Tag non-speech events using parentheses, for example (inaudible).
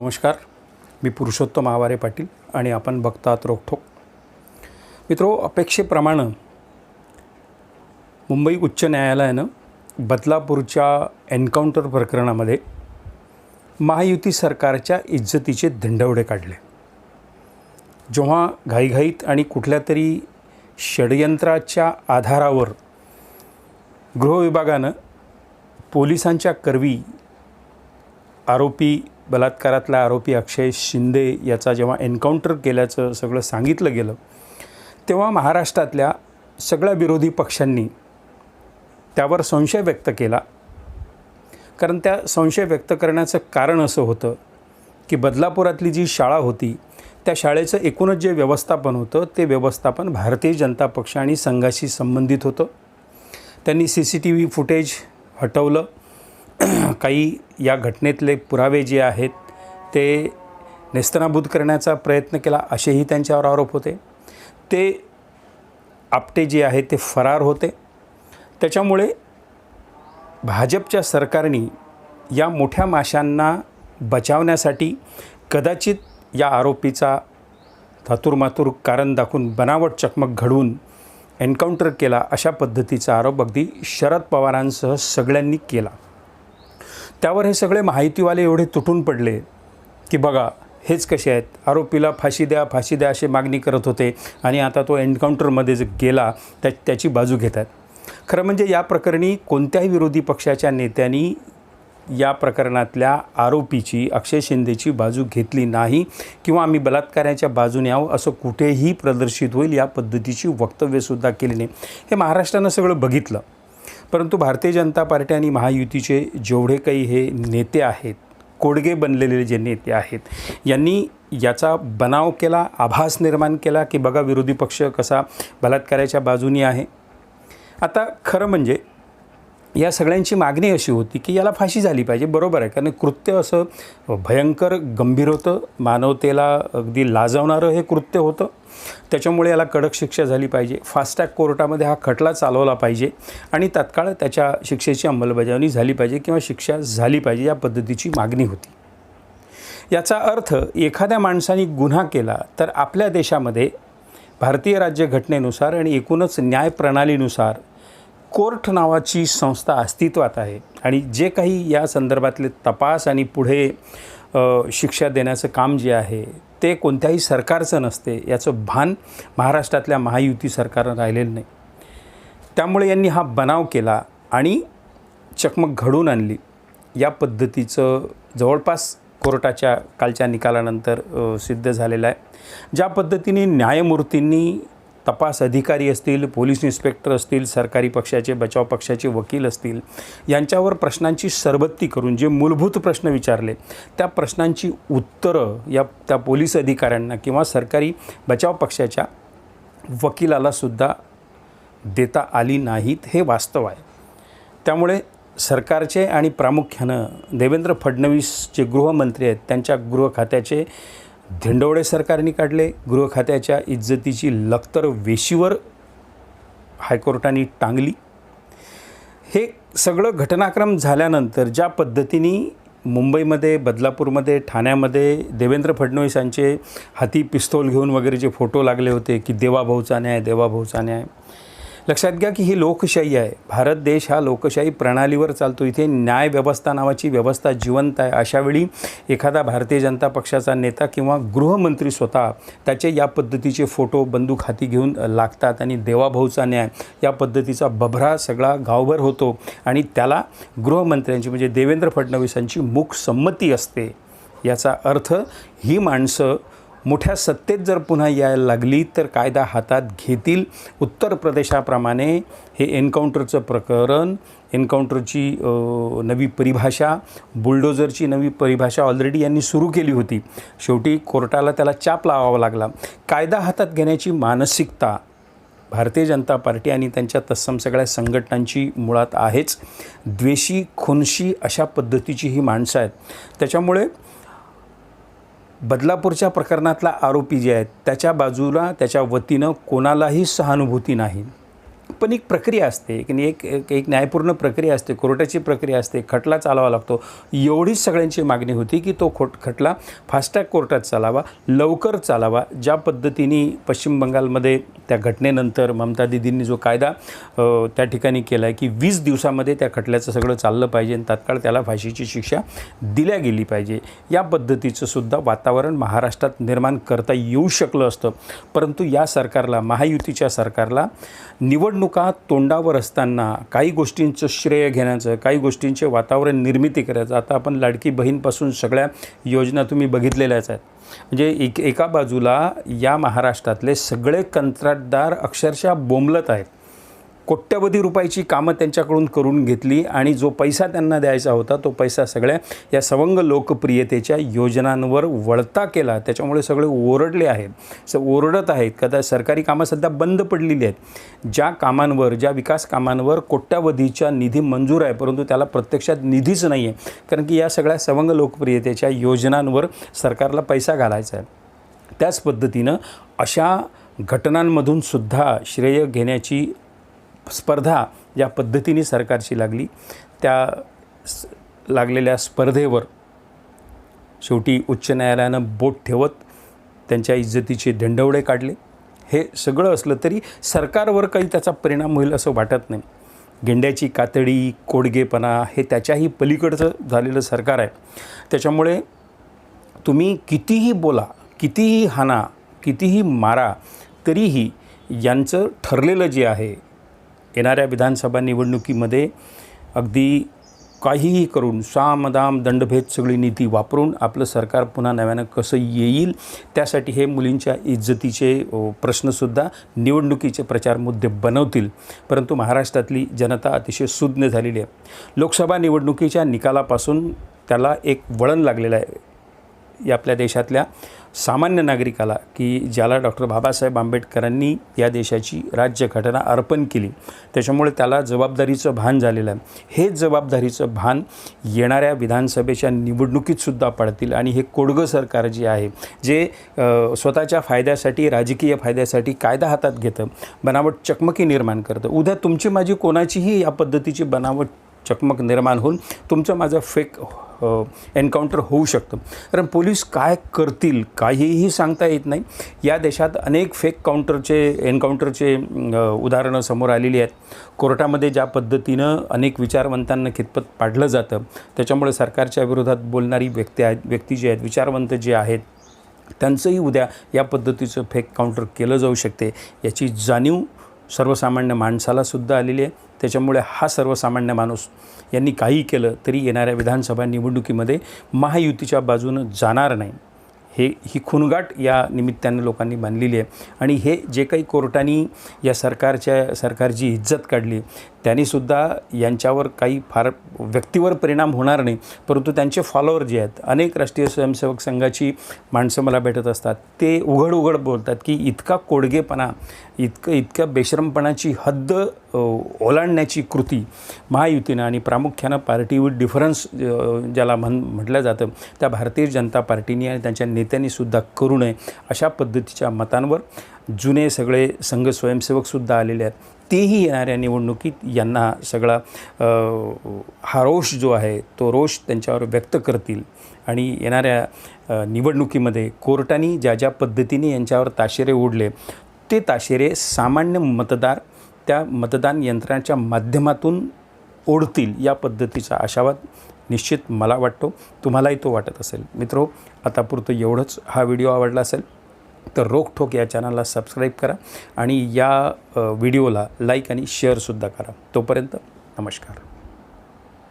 नमस्कार. मी पुरुषोत्तम आवारे पाटील आणि आपण बघतात रोखोक मित्रो अपेक्षेप्रमाणे मुंबई उच्च न्यायालयानं बदलापूरच्या एन्काउंटर प्रकरणामध्ये महायुती सरकारच्या इज्जतीचे धंडवडे काढले. जेव्हा घाईघाईत आणि कुठल्या तरी षडयंत्राच्या आधारावर गृहविभागानं पोलिसांच्या करवी आरोपी बलात्कारातला आरोपी अक्षय शिंदे याचा जेव्हा एन्काउंटर केल्याचं सगळं सांगितलं गेलं तेव्हा महाराष्ट्रातल्या सगळ्या विरोधी पक्षांनी त्यावर संशय व्यक्त केला. कारण त्या संशय व्यक्त करण्याचं कारण असं होतं की बदलापुरातली जी शाळा होती त्या शाळेचं एकूणच जे व्यवस्थापन होतं ते व्यवस्थापन भारतीय जनता पक्ष आणि संघाशी संबंधित होतं. त्यांनी C C T V footage हटवलं. (clears throat) काही या घटनेतले पुरावे जे आहेत ते नेस्तनाबूत करण्याचा प्रयत्न केला असेही त्यांच्यावर आरोप होते. ते आपटे जे आहे ते फरार होते. त्याच्यामुळे भाजपच्या सरकारने या मोठ्या माशांना बचावण्यासाठी कदाचित या आरोपीचा थातूरमातूर कारण दाखवून बनावट चकमक घडवून एन्काउंटर केला अशा पद्धतीचा आरोप अगदी शरद पवारांसह सगळ्यांनी केला. त्यावर हे सगळे माहितीवाले एवढे तुटून पडले की बघा हेच कसे आहेत? आरोपीला फाशी द्या फाशी द्या अशी मागणी करत होते आणि आता तो एन्काउंटरमध्ये जे गेला त्या त्याची बाजू घेत आहेत खरं म्हणजे या प्रकरणी कोणत्याही विरोधी पक्षाच्या नेत्यांनी या प्रकरणातल्या आरोपीची अक्षय शिंदेची बाजू घेतली नाही किंवा आम्ही बलात्काराच्या बाजूने आहो असं कुठेही प्रदर्शित होईल या पद्धतीची वक्तव्यसुद्धा केली नाही. हे महाराष्ट्रानं सगळं बघितलं. परंतु भारतीय जनता पार्टी आणि महायुतीचे जेवढे काही हे नेते आहेत कोडगे बनलेले जे नेते आहेत यांनी याचा बनाव केला आभास निर्माण केला की बघा विरोधी पक्ष कसा बलात्काराच्या बाजूनी आहे. आता खरं म्हणजे या सगळ्यांची मागणी अशी होती की याला फाशी झाली पाहिजे. बरोबर आहे. कारण कृत्य असं भयंकर गंभीर होतं. मानवतेला अगदी लाजवणारं हे कृत्य होतं. त्याच्यामुळे याला कडक शिक्षा झाली पाहिजे. फास्टॅग कोर्टामध्ये हा खटला चालवला पाहिजे आणि तात्काळ त्याच्या शिक्षेची अंमलबजावणी झाली पाहिजे किंवा शिक्षा झाली पाहिजे या पद्धतीची मागणी होती. याचा अर्थ एखाद्या माणसाने गुन्हा केला तर आपल्या देशामध्ये भारतीय राज्यघटनेनुसार आणि एकूणच न्यायप्रणालीनुसार कोर्ट नावाची संस्था अस्तित्वात आहे आणि जे काही या संदर्भातले तपास आणि पुढे शिक्षा देण्याचं काम जे आहे ते कोणत्याही सरकारचं नसते याचं भान महाराष्ट्रातल्या महायुती सरकारनं राहिलेलं नाही. त्यामुळे यांनी हा बनाव केला आणि चकमक घडून आणली. या पद्धतीचं जवळपास कोर्टाच्या कालच्या निकालानंतर सिद्ध झालेलं आहे. ज्या पद्धतीने न्यायमूर्तींनी तपास अधिकारी असतील पोलीस इन्स्पेक्टर असतील सरकारी पक्षाचे बचाव पक्षाचे वकील असतील यांच्यावर प्रश्नांची सरबत्ती करून जे मूलभूत प्रश्न विचारले त्या प्रश्नांची उत्तरं या त्या पोलीस अधिकाऱ्यांना किंवा सरकारी बचाव पक्षाच्या वकिलालासुद्धा देता आली नाहीत हे वास्तव आहे. त्यामुळे सरकारचे आणि प्रामुख्यानं देवेंद्र फडणवीस जे गृहमंत्री आहेत त्यांच्या गृह खात्याचे धिंडवडे सरकारने काढले. गृह खात्याच्या इज्जतीची लखतर वेशीवर हायकोर्टाने टांगली. हे सगळं घटनाक्रम झाल्यानंतर ज्या पद्धतीने मुंबईमध्ये बदलापूरमध्ये ठाण्यामध्ये देवेंद्र फडणवीसांचे हाती पिस्तोल घेऊन वगैरे जे फोटो लागले होते की देवाभाऊचा न्याय देवाभाऊचा न्याय लक्षात घ्या की ही लोकशाही आहे. भारत देश हा लोकशाही प्रणालीवर चालतो. इथे न्यायव्यवस्था नावाची व्यवस्था जिवंत आहे. अशावेळी एखादा भारतीय जनता पक्षाचा नेता किंवा गृहमंत्री स्वतः त्याचे या पद्धतीचे फोटो बंदूक हाती घेऊन लागतात आणि देवाभाऊचा न्याय या पद्धतीचा बभरा सगळा गावभर होतो आणि त्याला गृहमंत्र्यांची म्हणजे देवेंद्र फडणवीसांची मूक संमती असते. याचा अर्थ ही माणसं मोठ्या सत्तेत जर पुन्हा यायला लागली तर कायदा हातात घेतील. उत्तर प्रदेशाप्रमाणे हे एन्काउंटरचं प्रकरण एन्काउंटरची नवी परिभाषा बुलडोझरची नवी परिभाषा ऑलरेडी यांनी सुरू केली होती. शेवटी कोर्टाला त्याला चाप लावावा लागला. कायदा हातात घेण्याची मानसिकता भारतीय जनता पार्टी आणि त्यांच्या तत्सम सगळ्या संघटनांची मुळात आहेच. द्वेषी खुनशी अशा पद्धतीची ही माणसं आहेत. त्याच्यामुळे बदलापूरच्या प्रकरणातला आरोपी जे आहेत त्याच्या बाजूला त्याच्या वतीनं कोणालाही सहानुभूती नाही. पण एक प्रक्रिया असते. की एक एक एक न्यायपूर्ण प्रक्रिया असते. कोर्टाची प्रक्रिया असते. खटला चालावा लागतो. एवढीच सगळ्यांची मागणी होती की तो खोट खटला फास्टॅग कोर्टात चालावा लवकर चालावा. ज्या पद्धतीने पश्चिम बंगालमध्ये त्या घटनेनंतर ममता दिदींनी जो कायदा त्या ठिकाणी केला आहे की वीस दिवसामध्ये त्या खटल्याचं सगळं चाललं पाहिजे आणि तात्काळ त्याला फाशीची शिक्षा दिल्या गेली पाहिजे. या पद्धतीचं सुद्धा वातावरण महाराष्ट्रात निर्माण करता येऊ शकलं असतं. परंतु या सरकारला महायुतीच्या सरकारला निवड निवडणुका तोंडावर असताना काही गोष्टींचं श्रेय घेण्याचं काही गोष्टींचे वातावरण निर्मिती करायचं आता आपण लाडकी बहीणपासून सगळ्या योजना तुम्ही बघितलेल्याच आहेत. म्हणजे एक एका बाजूला या महाराष्ट्रातले सगळे कंत्राटदार अक्षरशः बोंबलत आहेत. कोट्यवधी रुपयाची कामं त्यांच्याकडून करून घेतली आणि जो पैसा त्यांना द्यायचा होता तो पैसा सगळ्या या सवंग लोकप्रियतेच्या योजनांवर वळता केला. त्याच्यामुळे सगळे ओरडले आहेत. स ओरडत आहेत. कदा सरकारी कामं सध्या बंद पडलेली आहेत. ज्या कामांवर ज्या विकास कामांवर कोट्यवधीच्या निधी मंजूर आहे परंतु त्याला प्रत्यक्षात निधीच नाही आहे कारण की या सगळ्या सवंग लोकप्रियतेच्या योजनांवर सरकारला पैसा घालायचा आहे. त्याच पद्धतीनं अशा घटनांमधून सुद्धा श्रेय घेण्याची स्पर्धा ज्या पद्धतीने सरकारची लागली त्या लागलेल्या स्पर्धेवर शेवटी उच्च न्यायालयानं बोट ठेवत त्यांच्या इज्जतीचे दंडवडे काढले. हे सगळं असलं तरी सरकारवर काही त्याचा परिणाम होईल असं वाटत नाही. गेंड्याची कातडी कोडगेपणा हे त्याच्याही पलीकडचं झालेलं सरकार आहे. त्याच्यामुळे तुम्ही कितीही बोला कितीही हाना कितीही मारा तरीही यांचं ठरलेलं जे आहे येणाऱ्या विधानसभा निवडणुकीमध्ये अगदी काहीही करून सामदाम दंडभेद सगळी नीती वापरून आपलं सरकार पुन्हा नव्यानं कसं येईल त्यासाठी हे मुलींच्या इज्जतीचे प्रश्नसुद्धा निवडणुकीचे प्रचार मुद्दे बनवतील. परंतु महाराष्ट्रातली जनता अतिशय सुज्ञ झालेली आहे. लोकसभा निवडणुकीच्या निकालापासून त्याला एक वळण लागलेलं आहे. या आपल्या देशातल्या सामान्य नागरिकाला की ज्याला डॉक्टर बाबासाहेब आंबेडकरांनी या देशाची राज्यघटना अर्पण केली त्याच्यामुळे त्याला जबाबदारीचं भान झालेलं आहे. हेच जबाबदारीचं भान येणाऱ्या विधानसभेच्या निवडणुकीतसुद्धा पडतील आणि हे कोडगं सरकार जे आहे जे स्वतःच्या फायद्यासाठी राजकीय फायद्यासाठी कायदा हातात घेतं बनावट चकमकी निर्माण करतं. उद्या तुमची माझी कोणाचीही या पद्धतीची बनावट चकमक निर्माण होऊन तुमचं माझं फेक एन्काउंटर होऊ शकतं. कारण पोलीस काय करतील काहीही सांगता येत नाही. या देशात अनेक फेक काउंटरचे एन्काउंटरचे उदाहरणं समोर आलेली आहेत. कोर्टामध्ये ज्या पद्धतीनं अनेक विचारवंतांना खितपत पाडलं जातं त्याच्यामुळे सरकारच्या विरोधात बोलणारी व्यक्ती आहेत व्यक्ती जे आहेत विचारवंत जे आहेत त्यांचंही उद्या या पद्धतीचं फेक काउंटर केलं जाऊ शकते. याची जाणीव सर्वसामान्य माणसालासुद्धा आलेली आहे. त्याच्यामुळे हा सर्वसामान्य माणूस यांनी काही केलं तरी येणाऱ्या विधानसभा निवडणुकीमध्ये महायुतीच्या बाजूनं जाणार नाही. हे ही खुणगाट या निमित्तानं लोकांनी बांधलेली आहे. आणि हे जे काही कोर्टाने या सरकारच्या सरकारची इज्जत काढली त्यांनीसुद्धा यांच्यावर काही फार व्यक्तीवर परिणाम होणार नाही परंतु त्यांचे फॉलोअर जे आहेत अनेक राष्ट्रीय स्वयंसेवक संघाची माणसं मला भेटत असतात. ते उघड उघड बोलतात की इतका कोडगेपणा इतकं इतक्या बेशरमपणाची हद्द ओलांडण्याची कृती महायुतीनं आणि प्रामुख्यानं पार्टी विथ डिफरन्स ज्याला म्हण म्हटलं जातं त्या भारतीय जनता पार्टीने आणि त्यांच्या नेत्यांनीसुद्धा करू नये अशा पद्धतीच्या मतांवर जुने सगळे संघ स्वयंसेवकसुद्धा आलेले आहेत. तेही येणाऱ्या निवडणुकीत यांना सगळा हा रोष जो आहे तो रोष त्यांच्यावर व्यक्त करतील. आणि येणाऱ्या निवडणुकीमध्ये कोर्टाने ज्या ज्या पद्धतीने यांच्यावर ताशेरे ओढले ते ताशेरे सामान्य मतदार त्या मतदान यंत्राच्या माध्यमातून ओढतील या पद्धतीचा आशावाद निश्चित मला वाटतो तुम्हालाही तो वाटत असेल. मित्रो आतापुरतं एवढंच. हा व्हिडिओ आवडला असेल तर रोखठोक या चॅनलला सबस्क्राईब करा आणि या व्हिडिओला लाईक आणि शेअरसुद्धा करा. तोपर्यंत नमस्कार.